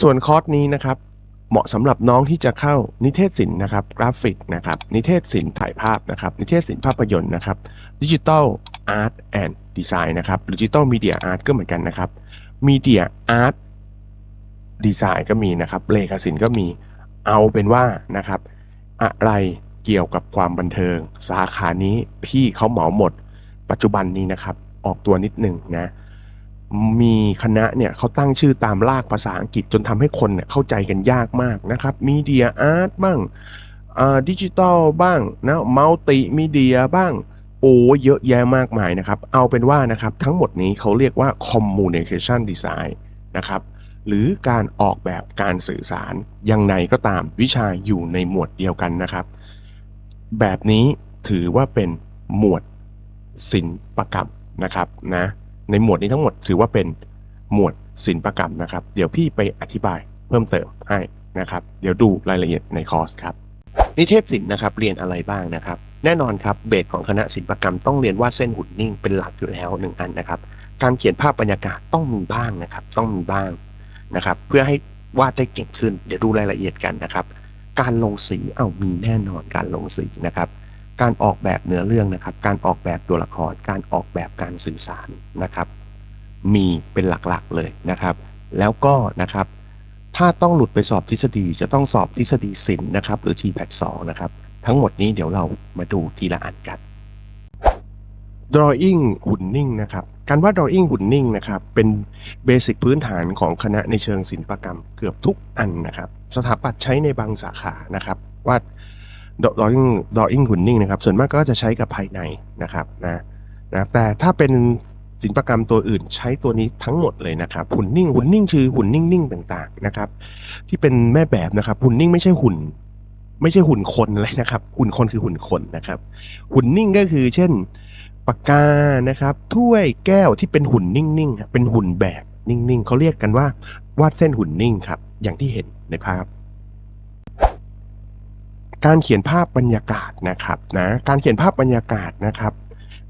ส่วนคอร์สนี้นะครับเหมาะสำหรับน้องที่จะเข้านิเทศศิลป์นะครับกราฟิกนะครับนิเทศศิลป์ถ่ายภาพนะครับนิเทศศิลป์ภาพยนตร์นะครับดิจิทัลอาร์ตแอนด์ดีไซน์นะครับดิจิทัลมีเดียอาร์ตก็เหมือนกันนะครับมีเดียอาร์ตดีไซน์ก็มีนะครับเลขาศิลป์ก็มีเอาเป็นว่านะครับ อะไรเกี่ยวกับความบันเทิง สาขานี้พี่เขาเหมาหมด ปัจจุบันนี้นะครับ ออกตัวนิดหนึ่งนะ มีคณะเนี่ยเขาตั้งชื่อตามลากภาษาอังกฤษจนทำให้คนเนี่ยเข้าใจกันยากมากนะครับมีเดียอาร์ตบ้างดิจิตอลบ้างนะมัลติมีเดียบ้างโอ้เยอะแยะมากมายนะครับ เอาเป็นว่านะครับทั้งหมดนี้เขาเรียกว่า communication design นะครับหรือการออกแบบการสื่อสารยังไงก็ตามวิชาอยู่ในหมวดเดียวกันนะครับ แบบนี้ถือว่าเป็นหมวดศิลปกรรมนะครับนะ ในหมวดนี้ทั้งหมดถือว่าเป็นหมวดศิลปกรรมนะครับ เดี๋ยวพี่ไปอธิบายเพิ่มเติมให้นะครับ เดี๋ยวดูรายละเอียดในคอร์สครับ นิเทศศิลป์นะครับเรียนอะไรบ้างนะครับ แน่นอนครับเบสของคณะศิลปกรรมต้องเรียนวาดเส้นหุ่นนิ่งเป็นหลักอยู่แล้วหนึ่งอันนะครับ การเขียนภาพบรรยากาศต้องมีบ้างนะครับ ต้องมีบ้างนะครับ เพื่อให้วาดได้เก่งขึ้น เดี๋ยวดูรายละเอียดกันนะครับ การลงสีเอามีแน่นอนการลงสีนะครับ การออกแบบเนื้อเรื่องนะครับ การออกแบบตัวละคร การออกแบบการสื่อสารนะครับ มีเป็นหลักๆเลยนะครับ แล้วก็นะครับ ถ้าต้องหลุดไปสอบทฤษฎีจะต้องสอบทฤษฎีศิลป์นะครับ หรือ TPAT 2นะครับ ทั้งหมดนี้เดี๋ยวเรามาดูทีละอันกัน drawing หุ่นนิ่งนะครับ การวาด drawing หุ่นนิ่งนะครับ เป็นเบสิกพื้นฐานของคณะในเชิงศิลปกรรมเกือบทุกอันนะครับ สถาปัตย์ใช้ในบางสาขานะครับวาด drawing drawing หุ่นนิ่งนะครับ ส่วนมากก็จะใช้กับภายในนะครับนะนะแต่ถ้าเป็นศิลปกรรมตัวอื่นใช้ตัวนี้ทั้งหมดเลยนะครับหุ่นนิ่งหุ่นนิ่งคือหุ่นนิ่งๆต่างๆนะครับที่เป็นแม่แบบนะครับหุ่นนิ่งไม่ใช่หุ่น ไม่ใช่หุ่นคนอะไรนะครับ หุ่นคนคือหุ่นคนนะครับ หุ่นนิ่งก็คือเช่นปากกานะครับถ้วยแก้วที่เป็นหุ่นนิ่งๆเป็นหุ่นแบบนิ่งๆเขาเรียกกันว่าวาดเส้นหุ่นนิ่งครับอย่างที่เห็นในภาพ การเขียนภาพบรรยากาศนะครับนะการเขียนภาพบรรยากาศนะครับ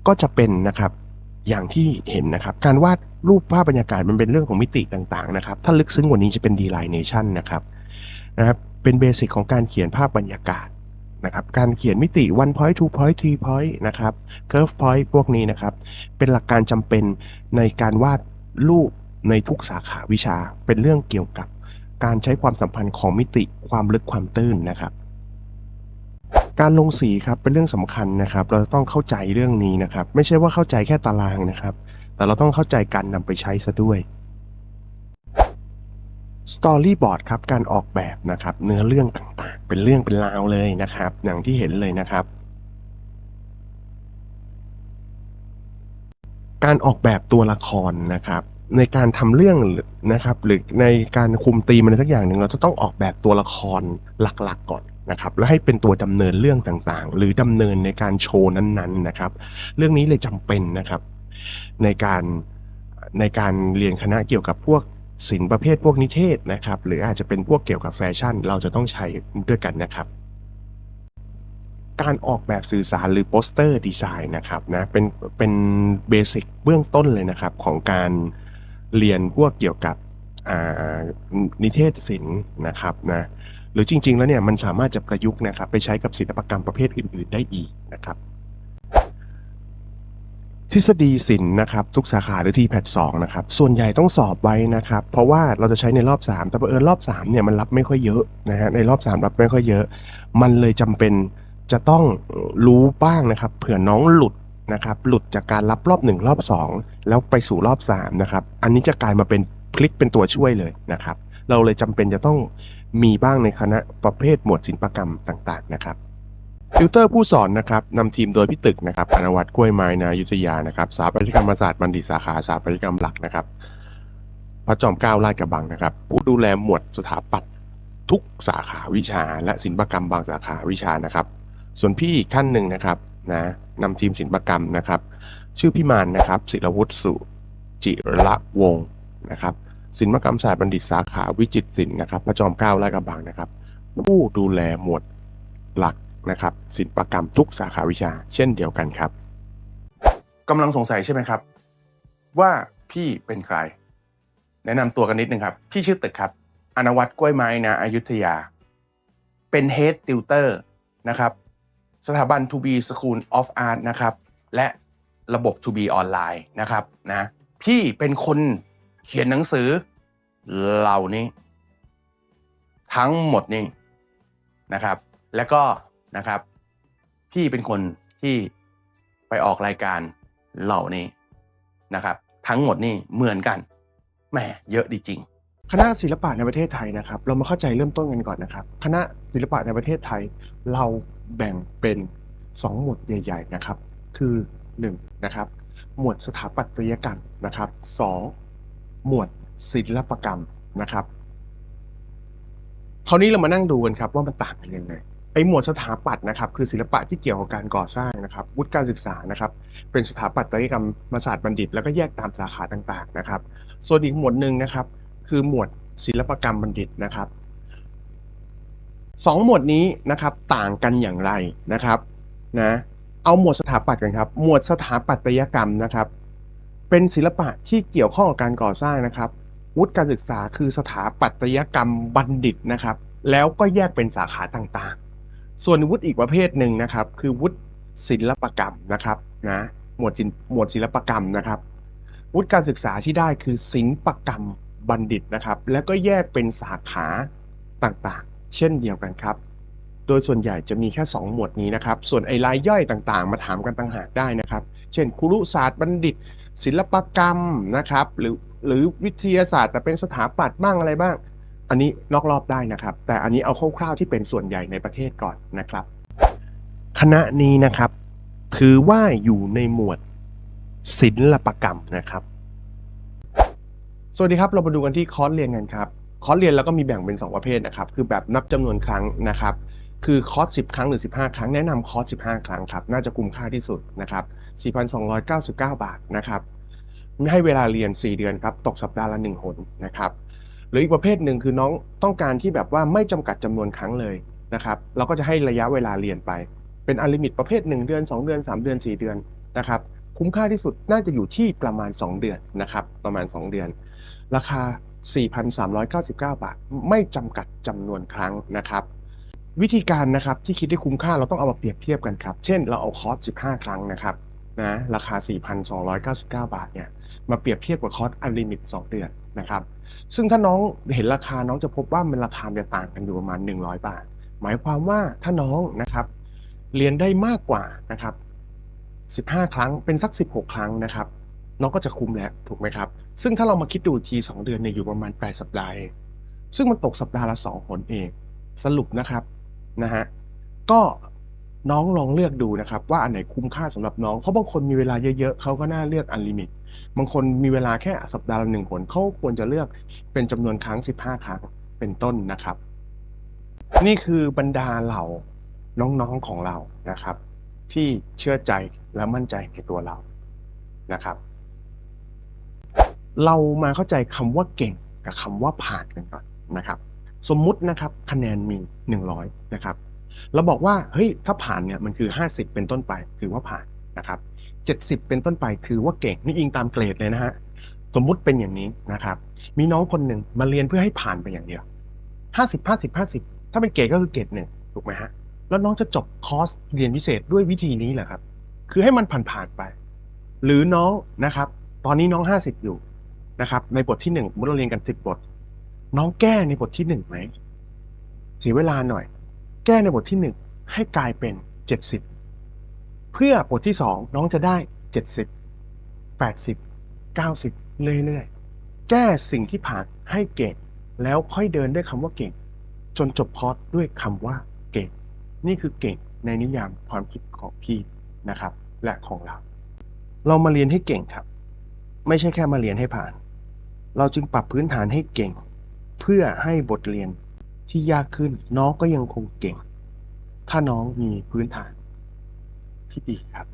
ก็จะเป็นนะครับอย่างที่เห็นนะครับ การวาดรูปภาพบรรยากาศมันเป็นเรื่องของมิติต่างๆนะครับ ถ้าลึกซึ้งกว่านี้จะเป็น delineation นะครับนะครับเป็นเบสิกของการเขียนภาพบรรยากาศนะครับ การเขียนมิติ one point two point three point นะครับ curve point พวกนี้นะครับ เป็นหลักการจำเป็นในการวาดรูปในทุกสาขาวิชาเป็นเรื่องเกี่ยวกับการใช้ความสัมพันธ์ของมิติความลึกความตื้นนะครับ การลงสีครับเป็นเรื่องสำคัญนะครับ เราต้องเข้าใจเรื่องนี้นะครับ ไม่ใช่ว่าเข้าใจแค่ตารางนะครับ แต่เราต้องเข้าใจการนำไปใช้ซะด้วย Storyboard ครับการออกแบบนะครับ เนื้อเรื่องต่างๆ เป็นเรื่องเป็นราวเลยนะครับ อย่างที่เห็นเลยนะครับ การออกแบบตัวละครนะครับ ในการทำเรื่องนะครับ หรือในการคุมตีมอะไรสักอย่างหนึ่งเราจะต้องออกแบบตัวละครหลักๆก่อน นะครับแล้วให้เป็นตัวดำเนินเรื่องต่างๆ หรือดำเนินในการโชว์นั้นๆนะครับ เรื่องนี้เลยจำเป็นนะครับ ในการในการเรียนคณะเกี่ยวกับพวกศิลป์ประเภทพวกนิเทศนะครับ หรืออาจจะเป็นพวกเกี่ยวกับแฟชั่น เราจะต้องใช้ด้วยกันนะครับการออกแบบสื่อสารหรือโปสเตอร์ดีไซน์นะครับนะเป็นเป็นเบสิกเบื้องต้นเลยนะครับ ของการเรียนพวกเกี่ยวกับนิเทศศิลป์นะครับนะ หรือจริง ๆ แล้วเนี่ยมันสามารถจะประยุกต์นะครับไปใช้กับศิลปกรรมประเภทอื่น ๆ ได้อีกนะครับทฤษฎีศิลป์นะครับทุกสาขาหรือ TPAT 2นะครับส่วนใหญ่ต้องสอบไว้นะครับ เพราะว่าเราจะใช้ในรอบ 3 แต่เผอิรอบ3เนี่ยมันรับไม่ค่อยเยอะนะฮะในรอบ 3 รับไม่ค่อยเยอะ มันเลยจำเป็นจะต้องรู้บ้างนะครับ เผื่อน้องหลุดนะครับหลุดจากการรับรอบ 1 รอบ 2 แล้วไปสู่รอบ3นะครับอันนี้จะกลายมาเป็นพลิกเป็นตัวช่วยเลยนะครับ เราเลยจำเป็นจะต้อง มีบ้างในคณะประเภทหมวดศิลปกรรมต่างๆนะครับติวเตอร์ผู้สอนนะครับนำทีมโดยพี่ตึกนะครับอนวัตกล้วยไม้นายุทธยานะครับสถาปัตยกรรมศาสตร์บัณฑิตสาขาสถาปัตยกรรมหลักนะครับ พระจอมเกล้าลาดกระบังนะครับ ผู้ดูแลหมวดสถาปัตย์ทุกสาขาวิชา และศิลปกรรมบางสาขาวิชานะครับ ส่วนพี่อีกท่านหนึ่งนะครับนะนำทีมศิลปกรรมนะครับ ชื่อพี่มานนะครับศิลวุฒิสุจิระวงศ์นะครับ ศิลปกรรมศาสตร์บัณฑิตสาขาวิจิตรศิลป์นะครับพระจอมเกล้าลาดกระบังนะครับ ผู้ดูแลหมวดหลักนะครับศิลปกรรมทุกสาขาวิชา เช่นเดียวกันครับกำลังสงสัยใช่ไหมครับ ว่าพี่เป็นใคร แนะนำตัวกันนิดนึงครับ พี่ชื่อตึกครับ อนวัตกล้วยไม้นะอยุธยา เป็น Head Tutor นะครับ สถาบัน To Be School of Art นะครับ และระบบ To Be ออนไลน์นะครับนะพี่เป็นคน เขียนหนังสือ เหล่านี้ ทั้งหมดนี่นะครับ แล้วก็นะครับ พี่เป็นคนที่ไปออกรายการเหล่านี้นะครับ ทั้งหมดนี่เหมือนกันแหมเยอะดีจริงคณะศิลปะในประเทศไทยนะครับ เรามาเข้าใจเริ่มต้นกันก่อนนะครับ คณะศิลปะในประเทศไทย เราแบ่งเป็น 2 หมวดใหญ่ ๆ นะครับ คือ1นะครับหมวดสถาปัตยกรรมนะครับ 2 หมวดศิลปกรรมนะครับคราวนี้เรามานั่งดูกันครับว่ามันต่างกันยังไงไอหมวดสถาปัตย์นะครับคือศิลปะที่เกี่ยวกับการก่อสร้างนะครับวุฒิการศึกษานะครับเป็นสถาปัตยกรรมศาสตร์บัณฑิต แล้วก็แยกตามสาขาต่างๆนะครับ ส่วนอีกหมวดหนึ่งนะครับคือหมวดศิลปกรรมบัณฑิตนะครับสองหมวดนี้นะครับต่างกันอย่างไรนะครับนะเอาหมวดสถาปัตย์กันครับหมวดสถาปัตยกรรมนะครับ เป็นศิลปะที่เกี่ยวข้องกับการก่อสร้างนะครับ วุฒิการศึกษาคือสถาปัตยกรรมบัณฑิตนะครับ แล้วก็แยกเป็นสาขาต่างๆ ส่วนวุฒิอีกประเภทหนึ่งนะครับ คือวุฒิศิลปกรรมนะครับนะหมวดศิลหมวดศิลปกรรมนะครับ วุฒิการศึกษาที่ได้คือศิลปกรรมบัณฑิตนะครับ แล้วก็แยกเป็นสาขาต่างๆ เช่นเดียวกันครับ โดยส่วนใหญ่จะมีแค่ 2 หมวดนี้นะครับ ส่วนไอ้รายย่อยต่างๆ มาถามกันต่างหากได้นะครับ เช่นครุศาสตร์บัณฑิต ศิลปกรรมนะครับ หรือหรือวิทยาศาสตร์ แต่เป็นสถาปัตย์บ้างอะไรบ้าง อันนี้นอกรอบได้นะครับ แต่อันนี้เอาคร่าวๆที่เป็นส่วนใหญ่ในประเทศก่อนนะครับ คณะนี้นะครับ ถือว่าอยู่ในหมวดศิลปกรรมนะครับ สวัสดีครับเรามาดูกันที่คอร์สเรียนกันครับคอร์สเรียนแล้วก็มีแบ่งเป็น 2 ประเภทนะครับ คือแบบนับจำนวนครั้งนะครับ คือคอร์ส10 ครั้งหรือ 15 ครั้งแนะนำคอร์ส15 ครั้งครับ น่าจะคุ้มค่าที่สุดนะครับ 4,299 บาทนะครับให้เวลาเรียน 4 เดือนครับ ตกสัปดาห์ละ1หนนะครับ หรืออีกประเภทหนึ่งคือน้องต้องการที่แบบว่าไม่จำกัดจำนวนครั้งเลยนะครับ เราก็จะให้ระยะเวลาเรียนไป เป็นอัลิมิตประเภท 1 เดือน 2 เดือน 3 เดือน 4 เดือนนะครับ คุ้มค่าที่สุดน่าจะอยู่ที่ประมาณ 2 เดือนนะครับ ประมาณ 2 เดือน ราคา 4,399 บาท ไม่จำกัดจำนวนครั้งนะครับ วิธีการนะครับที่คิดได้คุ้มค่าเราต้องเอามาเปรียบเทียบกันครับ เช่นเราเอาคอร์ส15 ครั้งนะครับนะราคา 4,299 บาทเนี่ยมาเปรียบเทียบกับคอร์สอันลิมิต 2 เดือนนะครับ ซึ่งถ้าน้องเห็นราคาน้องจะพบว่ามันราคาจะต่างกันอยู่ประมาณ 100 บาท หมายความว่าถ้าน้องนะครับเรียนได้มากกว่านะครับ15 ครั้งเป็นสัก 16 ครั้งนะครับน้องก็จะคุ้มแล้วถูกไหมครับ ซึ่งถ้าเรามาคิดดูอีกที2เดือนเนี่ยอยู่ประมาณ 8 สัปดาห์ซึ่งมันตกสัปดาห์ละ2หนเองสรุปนะครับ นะฮะก็น้องลองเลือกดูนะครับ ว่าอันไหนคุ้มค่าสำหรับน้องเพราะบางคนมีเวลาเยอะๆเขาก็น่าเลือกอันลิมิตบางคนมีเวลาแค่สัปดาห์ละหนึ่งหนเขาควรจะเลือกเป็นจำนวนครั้ง 15 ครั้งเป็นต้นนะครับ นี่คือบรรดาเหล่าน้องๆของเรานะครับ ที่เชื่อใจและมั่นใจในตัวเรานะครับ เรามาเข้าใจคำว่าเก่งกับคำว่าผ่านกันก่อนนะครับ สมมุตินะครับคะแนนมี 100 นะครับเราบอกว่าเฮ้ยถ้าผ่านเนี่ยมันคือ 50 เป็นต้นไปถือว่าผ่านนะครับ70 เป็นต้นไปถือว่าเก่งนี่อิงตามเกรดเลยนะฮะสมมุติเป็นอย่างนี้นะครับมีน้องคนหนึ่งมาเรียนเพื่อให้ผ่านไปอย่างเดียว 50 50 50 ถ้าเป็นเกรดก็คือเกรดหนึ่งถูกไหมฮะแล้วน้องจะจบคอร์สเรียนพิเศษด้วยวิธีนี้แหละครับ คือให้มันผ่านๆไป หรือน้องนะครับ ตอนนี้น้อง 50 อยู่นะครับในบทที่1เมื่อเราเรียนกัน 10 บท น้องแก้ในบทที่1ไหมเสียเวลาหน่อย แก้ในบทที่1ให้กลายเป็น70เพื่อบทที่2น้องจะได้70 80 90เรื่อยๆ แก้สิ่งที่ผ่านให้เก่ง แล้วค่อยเดินด้วยคำว่าเก่ง จนจบคอร์สด้วยคำว่าเก่ง นี่คือเก่งในนิยามความคิดของพี่นะครับ และของเรา เรามาเรียนให้เก่งครับ ไม่ใช่แค่มาเรียนให้ผ่าน เราจึงปรับพื้นฐานให้เก่ง เพื่อให้บทเรียนที่ยากขึ้น น้องก็ยังคงเก่ง ถ้าน้องมีพื้นฐานที่ดีครับ